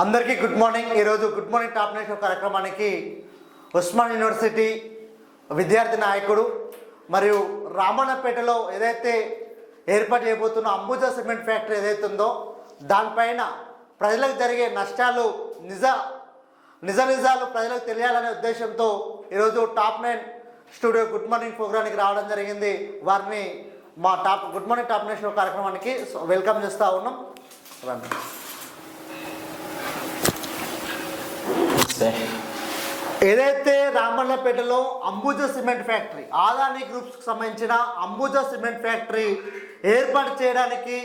అందరికీ good morning. ఈరోజు good morning top nation కార్యక్రమానికి ఉస్మాన్ యూనివర్సిటీ విద్యార్థి నాయకుడు మరియు రామన్నపేటలో ఏదైతే ఏర్పాటు చేయబోతున్న అంబుజా సిమెంట్ ఫ్యాక్టరీ ఏదైతే ఉందో దానిపైన ప్రజలకు జరిగే నష్టాలు నిజ నిజ నిజాలు ప్రజలకు తెలియాలనే ఉద్దేశంతో ఈరోజు top nine studio good morning ప్రోగ్రామ్కి రావడం జరిగింది. వారిని మా top good morning top national కార్యక్రమానికి వెల్కమ్ చేస్తూ ఉన్నాం. రండి. ఏదైతే రామన్నపేటలో అంబుజా సిమెంట్ ఫ్యాక్టరీ ఆదాని గ్రూప్స్కి సంబంధించిన అంబుజా సిమెంట్ ఫ్యాక్టరీ ఏర్పాటు చేయడానికి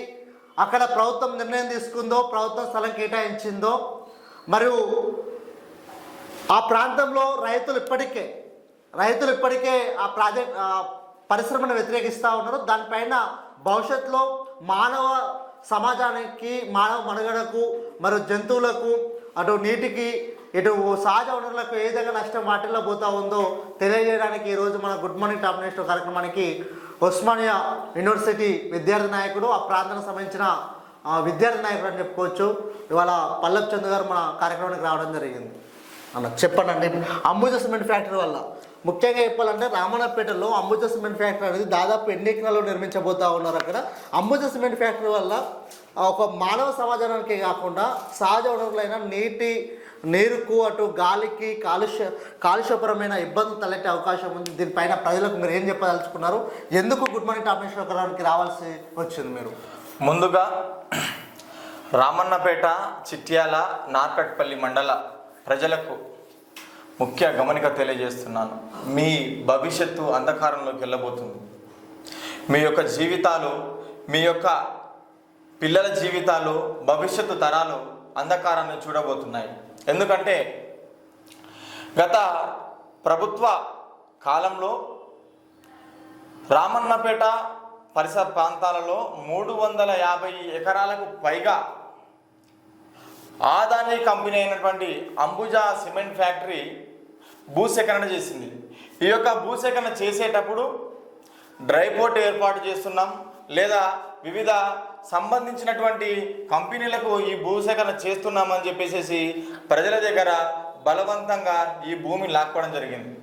అక్కడ ప్రభుత్వం నిర్ణయం తీసుకుందో ప్రభుత్వం స్థలం కేటాయించిందో మరియు ఆ ప్రాంతంలో రైతులు ఇప్పటికే రైతులు ఇప్పటికే ఆ ప్రాజెక్ట్ పరిశ్రమను వ్యతిరేకిస్తూ ఉన్నారు. దానిపైన భవిష్యత్తులో మానవ సమాజానికి మానవ మనుగడకు మరియు జంతువులకు అటు నీటికి ఇటు సహజ వనరులకు ఏ విధంగా నష్టం వాటిల్లో పోతా ఉందో తెలియజేయడానికి ఈరోజు మన గుడ్ మార్నింగ్ టాప్ నేషనల్ కార్యక్రమానికి ఉస్మానియా యూనివర్సిటీ విద్యార్థి నాయకుడు ఆ ప్రాంతానికి సంబంధించిన విద్యార్థి నాయకుడు అని చెప్పుకోవచ్చు. ఇవాళ పల్లబ్ చంద్ర గారు మన కార్యక్రమానికి రావడం జరిగింది. అన్న చెప్పండి అంబుజ సిమెంట్ ఫ్యాక్టరీ వల్ల. ముఖ్యంగా చెప్పాలంటే రామన్నపేటలో అంబుజా సిమెంట్ ఫ్యాక్టరీ అనేది దాదాపు ఎన్ని ఎకరాలు నిర్మించబోతా ఉన్నారు అక్కడ. అంబుజా సిమెంట్ ఫ్యాక్టరీ వల్ల ఒక మానవ సమాజానికి కాకుండా సహజ వనరులైన నీటి నీరుకు అటు గాలికి కాలుష్య కాలుష్యపరమైన ఇబ్బందులు తలెట్టే అవకాశం ఉంది. దీనిపైన ప్రజలకు మీరు ఏం చెప్పదలుచుకున్నారు? ఎందుకు గుడ్ మార్నింగ్ టాప్ నేషన్ రావాల్సి వచ్చింది మీరు? ముందుగా రామన్నపేట చిట్యాల నార్కట్పల్లి మండల ప్రజలకు ముఖ్య గమనిక తెలియజేస్తున్నాను. మీ భవిష్యత్తు అంధకారంలోకి వెళ్ళబోతుంది. మీ యొక్క జీవితాలు మీ యొక్క పిల్లల జీవితాలు భవిష్యత్తు తరాలు అంధకారాన్ని చూడబోతున్నాయి. ఎందుకంటే గత ప్రభుత్వ కాలంలో రామన్నపేట పరిసర ప్రాంతాలలో మూడు వందల యాభై ఎకరాలకు పైగా ఆదాని కంపెనీ అయినటువంటి అంబుజా సిమెంట్ ఫ్యాక్టరీ భూసేకరణ చేసింది. ఈ యొక్క భూసేకరణ చేసేటప్పుడు డ్రై పోర్ట్ ఏర్పాటు చేస్తున్నాం లేదా వివిధ సంబంధించినటువంటి కంపెనీలకు ఈ భూసేకరణ చేస్తున్నామని చెప్పేసి ప్రజల దగ్గర బలవంతంగా ఈ భూమి లాక్కోవడం జరిగింది.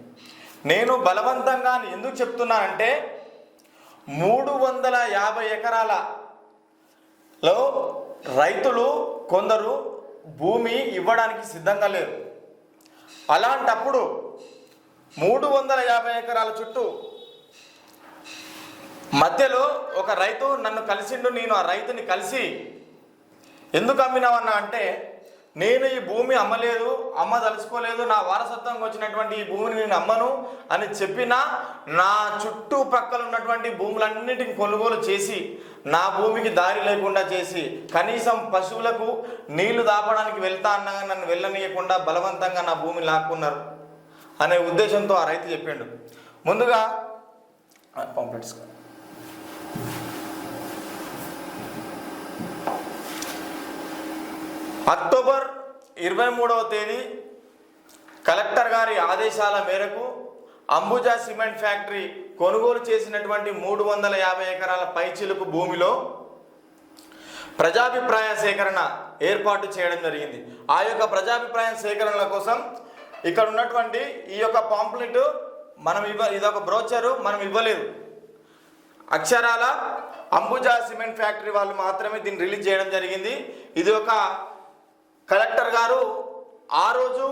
నేను బలవంతంగా అని ఎందుకు చెప్తున్నానంటే మూడు వందల యాభై ఎకరాలలో రైతులు కొందరు భూమి ఇవ్వడానికి సిద్ధంగా లేరు. అలాంటప్పుడు మూడు వందల యాభై ఎకరాల చుట్టూ మధ్యలో ఒక రైతు నన్ను కలిసిండు నేను ఆ రైతుని కలిసి ఎందుకు అమ్మినావన్నా అంటే నేను ఈ భూమి అమ్మలేదు అమ్మ తలుచుకోలేదు నా వారసత్వంగా వచ్చినటువంటి ఈ భూమిని నేను అమ్మను అని చెప్పినా నా చుట్టుపక్కల ఉన్నటువంటి భూములన్నిటిని కొనుగోలు చేసి నా భూమికి దారి లేకుండా చేసి కనీసం పశువులకు నీళ్ళు దాపడానికి వెళ్తా అన్నగా నన్ను వెళ్ళనీయకుండా బలవంతంగా నా భూమిని లాక్కున్నారు అనే ఉద్దేశంతో ఆ రైతు చెప్పిండు. ముందుగా పాంప్లెట్స్. అక్టోబర్ ఇరవై మూడవ తేదీ కలెక్టర్ గారి ఆదేశాల మేరకు అంబుజా సిమెంట్ ఫ్యాక్టరీ కొనుగోలు చేసినటువంటి మూడు వందల యాభై ఎకరాల పైచిలుకు భూమిలో ప్రజాభిప్రాయ సేకరణ ఏర్పాటు చేయడం జరిగింది. ఆ యొక్క ప్రజాభిప్రాయ సేకరణల కోసం ఇక్కడ ఉన్నటువంటి ఈ యొక్క పాంప్లెట్ మనం ఇవ్వ ఇదొక బ్రోచరు మనం ఇవ్వలేదు. అక్షరాల అంబుజా సిమెంట్ ఫ్యాక్టరీ వాళ్ళు మాత్రమే దీన్ని రిలీజ్ చేయడం జరిగింది. ఇది ఒక కలెక్టర్ గారు ఆ రోజు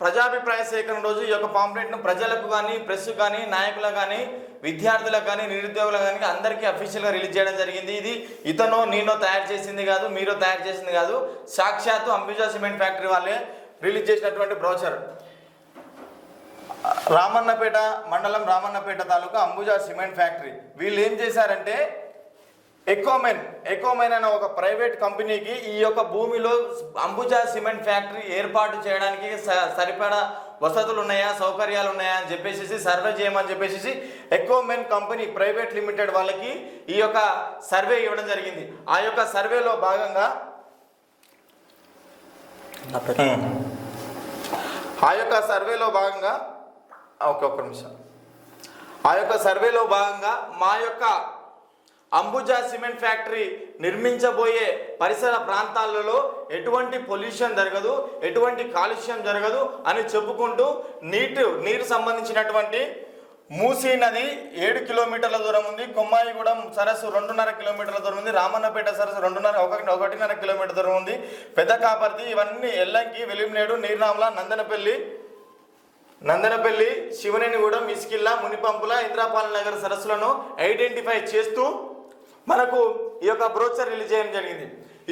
ప్రజాభిప్రాయ సేకరణ రోజు ఈ యొక్క పాంప్లెట్ను ప్రజలకు కానీ ప్రెస్ కానీ నాయకులకు కానీ విద్యార్థులకు కానీ నిరుద్యోగులకు కానీ అందరికీ అఫీషియల్గా రిలీజ్ చేయడం జరిగింది. ఇది ఇతనో నేనో తయారు చేసింది కాదు మీరో తయారు చేసింది కాదు. సాక్షాత్తు అంబుజా సిమెంట్ ఫ్యాక్టరీ వాళ్ళే రిలీజ్ చేసినటువంటి brochure. Ramannapet mandal Ramannapet taluka Ambuja cement factory. వీళ్ళు ఏం చేశారంటే ఎకోమెన్ ఎకోమెన్ అనే ఒక ప్రైవేట్ కంపెనీకి ఈ యొక్క భూమిలో అంబుజా సిమెంట్ ఫ్యాక్టరీ ఏర్పాటు చేయడానికి సరిపడా వసతులు ఉన్నాయా సౌకర్యాలు ఉన్నాయా అని చెప్పేసి సర్వే చేయమని చెప్పేసి ఎకోమెన్ కంపెనీ ప్రైవేట్ లిమిటెడ్ వాళ్ళకి ఈ యొక్క సర్వే ఇవ్వడం జరిగింది. ఆ యొక్క సర్వేలో భాగంగా ఆ యొక్క సర్వేలో భాగంగా ఓకే ఒక్క నిమిషం. ఆ యొక్క సర్వేలో భాగంగా మా యొక్క అంబుజా సిమెంట్ ఫ్యాక్టరీ నిర్మించబోయే పరిసర ప్రాంతాలలో ఎటువంటి పొల్యూషన్ జరగదు ఎటువంటి కాలుష్యం జరగదు అని చెప్పుకుంటూ నీటి నీరు సంబంధించినటువంటి మూసీ నది ఏడు కిలోమీటర్ల దూరం ఉంది కొమ్మాయిగూడెం సరస్సు రెండున్నర కిలోమీటర్ల దూరం ఉంది రామన్నపేట సరస్సు రెండున్నర ఒకటి ఒకటిన్నర కిలోమీటర్ దూరం ఉంది పెద్ద కాపర్తి ఇవన్నీ ఎల్లంకి వెలిమినేడు నీర్నామల నందనపల్లి నందనపల్లి శివనేనిగూడెం ఇస్కిల్లా మునిపంపుల ఇంద్రాపాల నగర్ సరస్సులను ఐడెంటిఫై చేస్తూ మనకు ఈ యొక్క బ్రోచర్ రిలీజ్ చేయడం జరిగింది.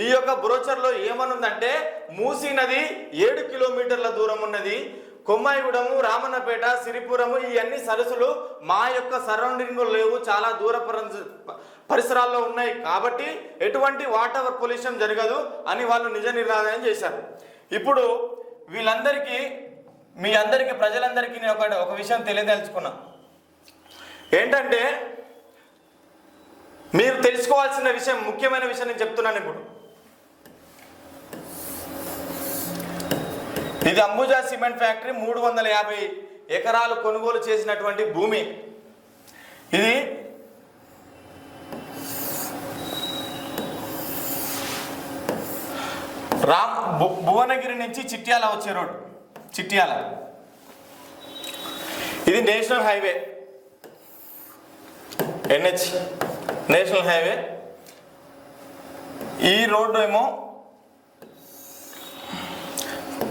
ఈ యొక్క బ్రోచర్లో ఏమనుందంటే మూసీ నది ఏడు కిలోమీటర్ల దూరం ఉన్నది. కొమ్మాయిగూడము రామన్నపేట సిరిపురము ఈ అన్ని సరస్సులు మా యొక్క సరౌండింగ్లో లేవు. చాలా దూర పరిసరాల్లో ఉన్నాయి. కాబట్టి ఎటువంటి వాటర్ పొల్యూషన్ జరగదు అని వాళ్ళు నిజ నిర్ధారణ చేశారు. ఇప్పుడు వీళ్ళందరికీ మీ అందరికీ ప్రజలందరికీ నేను ఒక ఒక విషయం తెలియదలుచుకున్నా. ఏంటంటే మీరు తెలుసుకోవాల్సిన విషయం ముఖ్యమైన విషయం నేను చెప్తున్నాను ఇప్పుడు. ఇది అంబుజా సిమెంట్ ఫ్యాక్టరీ మూడు వందల యాభై ఎకరాలు కొనుగోలు చేసినటువంటి భూమి. ఇది రామ్ భు- భువనగిరి నుంచి చిట్యాల వచ్చే రోడ్ చిట్యాల. ఇది national highway. NH. National highway. ఈ రోడ్డు ఏమో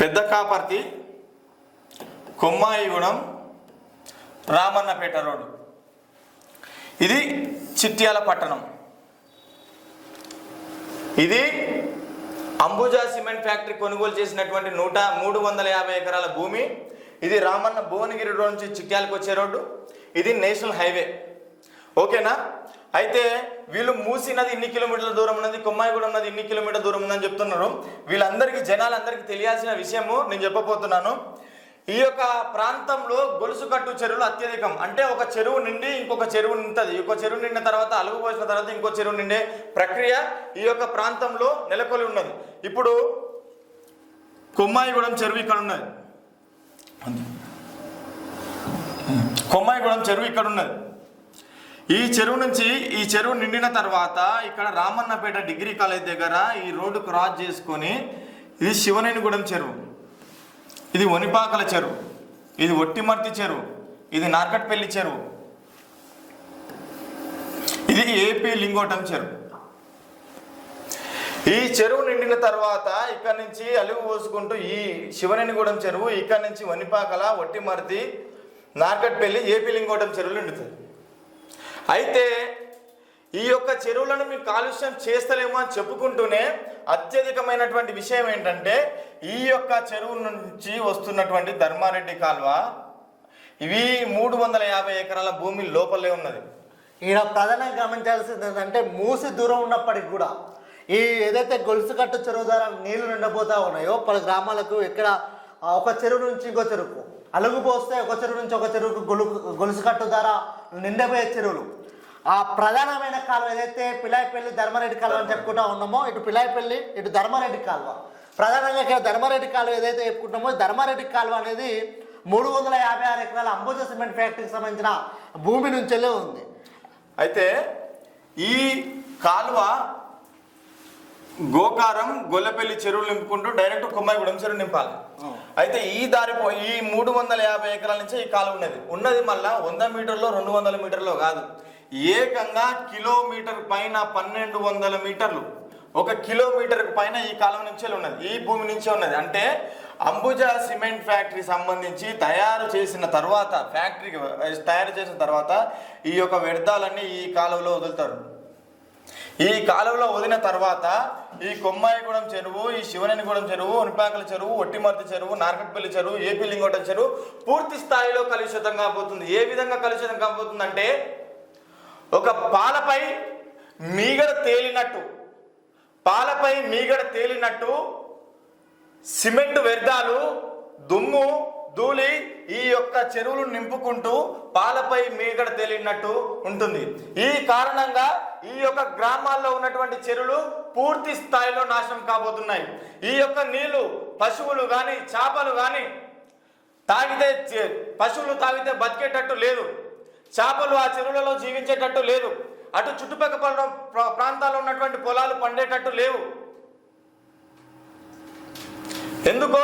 పెద్ద కాపర్తి కొమ్మాయిగూడెం రామన్నపేట రోడ్డు. ఇది చిట్యాల పట్టణం. ఇది అంబుజా సిమెంట్ ఫ్యాక్టరీ కొనుగోలు చేసినటువంటి నూట మూడు వందల యాభై ఎకరాల భూమి. ఇది రామన్న భువనగిరి రోడ్ నుంచి చిట్యాలకు వచ్చే రోడ్డు. ఇది నేషనల్ హైవే. ఓకేనా? అయితే వీళ్ళు మూసి నది ఇన్ని కిలోమీటర్ల దూరం ఉన్నది కొమ్మాయిగూడెం ఉన్నది ఇన్ని కిలోమీటర్ల దూరం ఉందని చెప్తున్నారు. వీళ్ళందరికీ జనాలందరికీ తెలియాల్సిన విషయము నేను చెప్పబోతున్నాను. ఈ యొక్క ప్రాంతంలో గొలుసు కట్టు చెరువులు అత్యధికం. అంటే ఒక చెరువు నిండి ఇంకొక చెరువు నింతది ఒక చెరువు నిండిన తర్వాత అలుగు పోసిన తర్వాత ఇంకో చెరువు నిండే ప్రక్రియ ఈ యొక్క ప్రాంతంలో నెలకొలి ఉన్నది. ఇప్పుడు కొమ్మాయిగూడెం చెరువు ఇక్కడ ఉన్నది. కొమ్మాయిగూడెం చెరువు ఇక్కడ ఉన్నది. ఈ చెరువు నుంచి ఈ చెరువు నిండిన తర్వాత ఇక్కడ రామన్నపేట డిగ్రీ కాలేజ్ దగ్గర ఈ రోడ్డు క్రాస్ చేసుకొని ఇది శివనేనిగూడెం చెరువు. ఇది వనిపాకల చెరువు. ఇది ఒట్టిమర్తి చెరువు. ఇది నార్కట్పల్లి చెరువు. ఇది ఏపీ లింగోటం చెరువు. ఈ చెరువు నిండిన తర్వాత ఇక్కడ నుంచి అలుగు పోసుకుంటూ ఈ శివనేనిగూడెం చెరువు ఇక్కడ నుంచి వనిపాకల ఒట్టిమర్తి నార్కట్పల్లి ఏపీ లింగోటం చెరువులు నిండుతుంది అయితే ఈ యొక్క చెరువులను మేము కాలుష్యం చేస్తలేము అని చెప్పుకుంటూనే అత్యధికమైనటువంటి విషయం ఏంటంటే ఈ యొక్క చెరువు నుంచి వస్తున్నటువంటి ధర్మారెడ్డి కాల్వ ఇవి మూడు వందల యాభై ఎకరాల భూమి లోపలే ఉన్నది. ఈయన ప్రధానంగా గమనించాల్సింది ఏంటంటే మూసి దూరం ఉన్నప్పటికి కూడా ఈ ఏదైతే గొలుసు కట్టు చెరువు ద్వారా నీళ్ళు నిండబోతా ఉన్నాయో పలు గ్రామాలకు ఇక్కడ ఒక చెరువు నుంచి ఇంకో చెరువుకు అలుగు పోస్తే ఒక చెరువు నుంచి ఒక చెరువుకు గొలు గొలుసు కట్టు ద్వారా నిండబోయే చెరువులు. ఆ ప్రధానమైన కాలువ ఏదైతే పిలాయిపల్లి ధర్మారెడ్డి కాలువ అని చెప్పుకుంటా ఉన్నామో ఇటు పిలాయిపల్లి ఇటు ధర్మారెడ్డి కాలువ. ప్రధానంగా ఇక్కడ ధర్మారెడ్డి కాలువ ఏదైతే చెప్పుకుంటామో ధర్మారెడ్డి కాలువ అనేది మూడు వందల యాభై ఆరు ఎకరాల అంబుజా సిమెంట్ ఫ్యాక్టరీకి సంబంధించిన భూమి నుంచెల్లే ఉంది. అయితే ఈ కాలువ గోకారం గొల్లపల్లి చెరువులు నింపుకుంటూ డైరెక్ట్ కొమ్మాయిగూడెం చెరువు నింపాలి. అయితే ఈ దారి ఈ మూడు వందల యాభై ఎకరాల నుంచి ఈ కాలువ ఉన్నది. ఉన్నది మళ్ళా వంద మీటర్లో రెండు వందల మీటర్లో కాదు. ఏకంగా కిలోమీటర్ పైన పన్నెండు వందల మీటర్లు. ఒక కిలోమీటర్ పైన ఈ కాలం నుంచే ఉన్నది ఈ భూమి నుంచే ఉన్నది. అంటే అంబుజా సిమెంట్ ఫ్యాక్టరీ సంబంధించి తయారు చేసిన తర్వాత ఫ్యాక్టరీకి తయారు చేసిన తర్వాత ఈ యొక్క వ్యర్థాలన్నీ ఈ కాలువలో వదులుతారు. ఈ కాలువలో వదిలిన తర్వాత ఈ కొమ్మాయిగూడెం చెరువు ఈ శివనేనిగూడెం చెరువు ఉనిపాకల చెరువు ఒట్టిమర్తి చెరువు నార్కట్పల్లి చెరువు ఏపీ లింగోటం చెరువు పూర్తి స్థాయిలో కలుషితం కాబోతుంది. ఏ విధంగా కలుషితం కాబోతుందంటే ఒక పాలపై మీగడ తేలినట్టు పాలపై మీగడ తేలినట్టు సిమెంట్ వ్యర్థాలు దుమ్ము ధూళి ఈ యొక్క చెరువులు నింపుకుంటూ పాలపై మీగడ తేలినట్టు ఉంటుంది. ఈ కారణంగా ఈ యొక్క గ్రామాల్లో ఉన్నటువంటి చెరువులు పూర్తి స్థాయిలో నాశనం కాబోతున్నాయి. ఈ యొక్క నీళ్ళు పశువులు కానీ చేపలు కానీ తాగితే చే- పశువులు తాగితే బతికేటట్టు లేదు. చేపలు ఆ చెరువులలో జీవించేటట్టు లేదు అటు చుట్టుపక్కల ప్రాంతాల్లో ఉన్నటువంటి పొలాలు పండేటట్టు లేవు. ఎందుకో?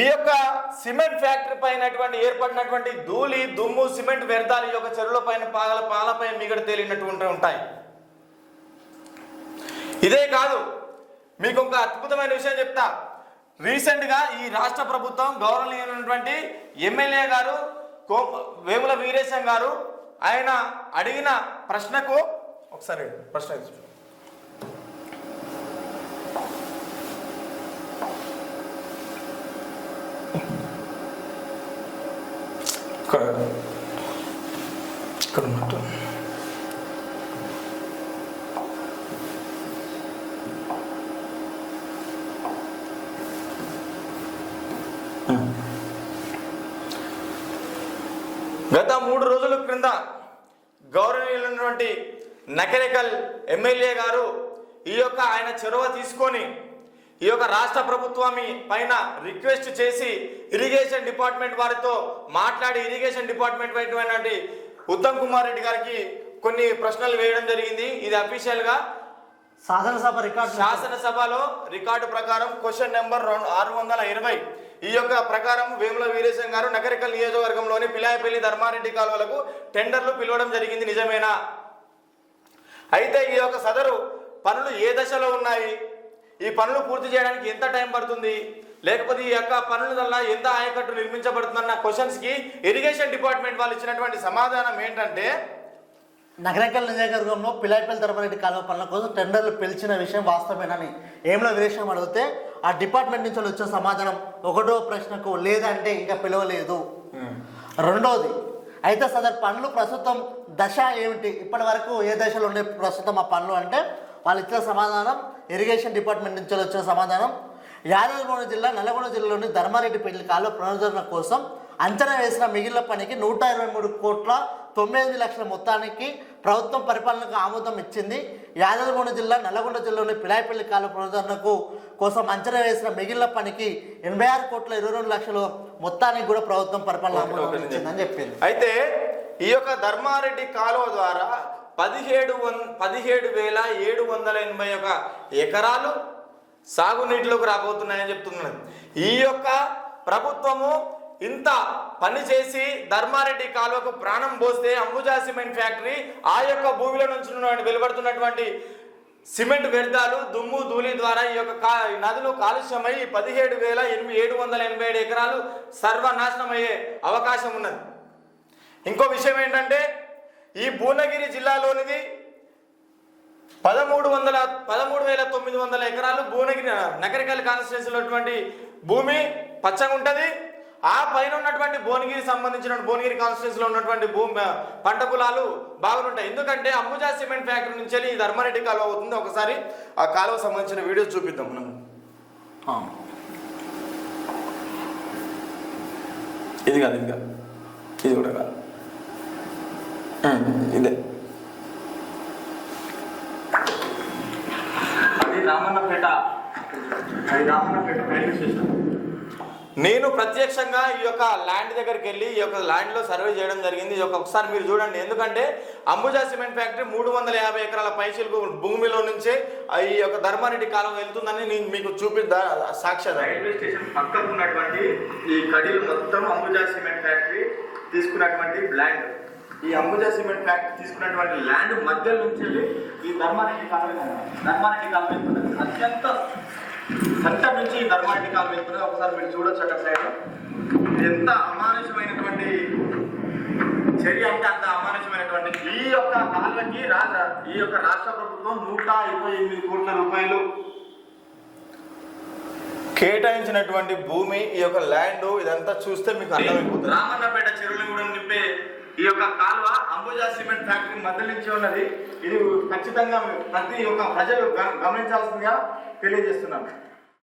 ఈ యొక్క సిమెంట్ ఫ్యాక్టరీ పైనటువంటి ఏర్పడినటువంటి ధూళి దుమ్ము సిమెంట్ వ్యర్థాలు ఈ యొక్క చెరువుల పైన పాల పాలపై మిగడ తేలినటువంటి ఉంటాయి. ఇదే కాదు మీకు ఒక అద్భుతమైన విషయం చెప్తా. రీసెంట్గా ఈ రాష్ట్ర ప్రభుత్వం గౌరవనీయమైనటువంటి ఎమ్మెల్యే గారు వేముల వీరేశం గారు ఆయన అడిగిన ప్రశ్నకు ఒకసారి ప్రశ్న తీసుకో. ఇక్కడ ఇక్కడ ఉన్నట్టు గత మూడు రోజుల క్రింద గౌరవనీయులైనటువంటి నకరికల్ ఎమ్మెల్యే గారు ఈ యొక్క ఆయన చొరవ తీసుకొని ఈ యొక్క రాష్ట్ర ప్రభుత్వాన్ని పైన రిక్వెస్ట్ చేసి ఇరిగేషన్ డిపార్ట్మెంట్ వారితో మాట్లాడి ఇరిగేషన్ డిపార్ట్మెంట్ అయినటువంటి ఉత్తమ్ కుమార్ రెడ్డి గారికి కొన్ని ప్రశ్నలు వేయడం జరిగింది. ఇది అఫీషియల్గా శాసనసభ రికార్డు శాసనసభలో రికార్డు ప్రకారం క్వశ్చన్ నెంబర్ రెండు ఆరు వందల ఇరవై. ఈ యొక్క ప్రకారం వేముల వీరేశం గారు నగరికల్ నియోజకవర్గంలోని పిలాయపల్లి ధర్మారెడ్డి కాలువలకు టెండర్లు పిలవడం జరిగింది. నిజమేనా? అయితే ఈ యొక్క సదరు పనులు ఏ దశలో ఉన్నాయి? ఈ పనులు పూర్తి చేయడానికి ఎంత టైం పడుతుంది? లేకపోతే ఈ యొక్క పనుల వల్ల ఎంత ఆయకట్టు నిర్మించబడుతుందన్న క్వశ్చన్స్కి ఇరిగేషన్ డిపార్ట్మెంట్ వాళ్ళు ఇచ్చినటువంటి సమాధానం ఏంటంటే నగరకల్ నియోజకవర్గంలో పిలాయిపల్లి ధర్మారెడ్డి కాలువ పనుల కోసం టెండర్లు పిలిచిన విషయం వాస్తవేనని ఏమిలో విరేషం అడిగితే ఆ డిపార్ట్మెంట్ నుంచి వచ్చే సమాధానం ఒకటో ప్రశ్నకు లేదంటే ఇంకా పిలవలేదు. రెండోది అయితే సదర్ పనులు ప్రస్తుతం దశ ఏమిటి? ఇప్పటి వరకు ఏ దశలో ఉండే ప్రస్తుతం ఆ పనులు అంటే వాళ్ళు ఇచ్చిన సమాధానం ఇరిగేషన్ డిపార్ట్మెంట్ నుంచి వచ్చిన సమాధానం యాదగిరిగుంట జిల్లా నల్లగొండ జిల్లాలోని ధర్మారెడ్డి పెళ్ళి కాలువ పునరుద్ధరణ కోసం అంచనా వేసిన మిగిలిన పనికి నూట ఇరవై మూడు కోట్ల తొమ్మిది లక్షల మొత్తానికి ప్రభుత్వం పరిపాలనకు ఆమోదం ఇచ్చింది. యాదగిరిగుంట జిల్లా నల్లగొండ జిల్లాలోని పిలాయిపల్లి కాలువ పునరుద్ధరణకు కోసం అంచనా వేసిన మిగిలిన పనికి ఎనభై ఆరు కోట్ల ఇరవై రెండు లక్షల మొత్తానికి కూడా ప్రభుత్వం పరిపాలన ఇచ్చిందని చెప్పింది. అయితే ఈ యొక్క ధర్మారెడ్డి కాలువ ద్వారా పదిహేడు వన్ పదిహేడు వేల ఏడు వందల ఎనభై ఒక ఎకరాలు సాగునీటిలోకి రాబోతున్నాయని చెప్తున్నాను ఈ యొక్క ప్రభుత్వము ఇంత పని చేసి ధర్మారెడ్డి కాలువకు ప్రాణం పోస్తే అంబుజా సిమెంట్ ఫ్యాక్టరీ ఆ యొక్క భూమిలో నుంచి వెలువడుతున్నటువంటి సిమెంట్ వ్యర్థాలు దుమ్ము ధూళి ద్వారా ఈ యొక్క కా నదులు కాలుష్యమై పదిహేడు వేల ఎనిమిది ఏడు వందల ఎనభై ఏడు ఎకరాలు సర్వనాశనం అయ్యే అవకాశం ఉన్నది. ఇంకో విషయం ఏంటంటే ఈ భువనగిరి జిల్లాలోనిది పదమూడు వందల పదమూడు వేల తొమ్మిది వందల ఎకరాలు భువనగిరి నగరికల్ కాన్స్టిట్యూన్సీలో భూమి పచ్చగా ఉంటుంది ఆ పైన ఉన్నటువంటి భువనగిరి సంబంధించిన భువనగిరి కాన్స్టిట్యూన్సీలో ఉన్నటువంటి భూమి పంట పొలాలు బాగుంటాయి. ఎందుకంటే అంబుజా సిమెంట్ ఫ్యాక్టరీ నుంచి వెళ్ళి ఈ ధర్మారెడ్డి కాలువ అవుతుంది. ఒకసారి ఆ కాలువ సంబంధించిన వీడియో చూపిద్దాం మనం. ఇది కాదు ఇది కాదు. ఇది కూడా కాదు. ఇదే. అది రామన్నపేట అది రామన్నపేట రైల్వే స్టేషన్. నేను ప్రత్యక్షంగా ఈ యొక్క ల్యాండ్ దగ్గరికి వెళ్ళి ఈ యొక్క ల్యాండ్లో సర్వే చేయడం జరిగింది. ఈ యొక్క ఒకసారి మీరు చూడండి. ఎందుకంటే అంబుజా సిమెంట్ ఫ్యాక్టరీ మూడు వందల యాభై ఎకరాల పైసలు భూమిలో నుంచే ఈ యొక్క ధర్మారెడ్డి కాలం వెళ్తుందని నేను మీకు చూపిద్దా సాక్ష్యం రైల్వే స్టేషన్ పక్కన ఉన్నటువంటి ఈ కడీలు మొత్తం అంబుజా సిమెంట్ ఫ్యాక్టరీ తీసుకున్నటువంటి ల్యాండ్ ఈ అంబుజా సిమెంట్ ఫ్యాక్టరీ తీసుకున్నటువంటి ల్యాండ్ మధ్య నుంచి వెళ్ళి ఈ ధర్మారెడ్డి కాలం ధర్మారెడ్డి కాలం అత్యంత అంత నుంచి ఈ ధర్మారెడ్డి కాలం వెళ్తున్నది ఒకసారి మీరు చూడొచ్చు అక్కడ సైడ్ ఎంత అమానుషమైనటువంటి చర్య అంటే అంత అమానుషమైనటువంటి ఈ యొక్క కాళ్ళకి రాజ ఈ యొక్క రాష్ట్ర ప్రభుత్వం నూట ఇరవై ఎనిమిది కోట్ల రూపాయలు కేటాయించినటువంటి భూమి ఈ యొక్క ల్యాండ్ ఇదంతా చూస్తే మీకు అర్థమైపోతుంది. రామన్నపేట చెరువులు కూడా నింపే ఈ యొక్క కాలువ అంబుజా సిమెంట్ ఫ్యాక్టరీ మద్దలించి ఉన్నది. ఇది ఖచ్చితంగా ప్రతి ఒక్క ప్రజలు గ- గమనించాల్సిందిగా తెలియజేస్తున్నాను.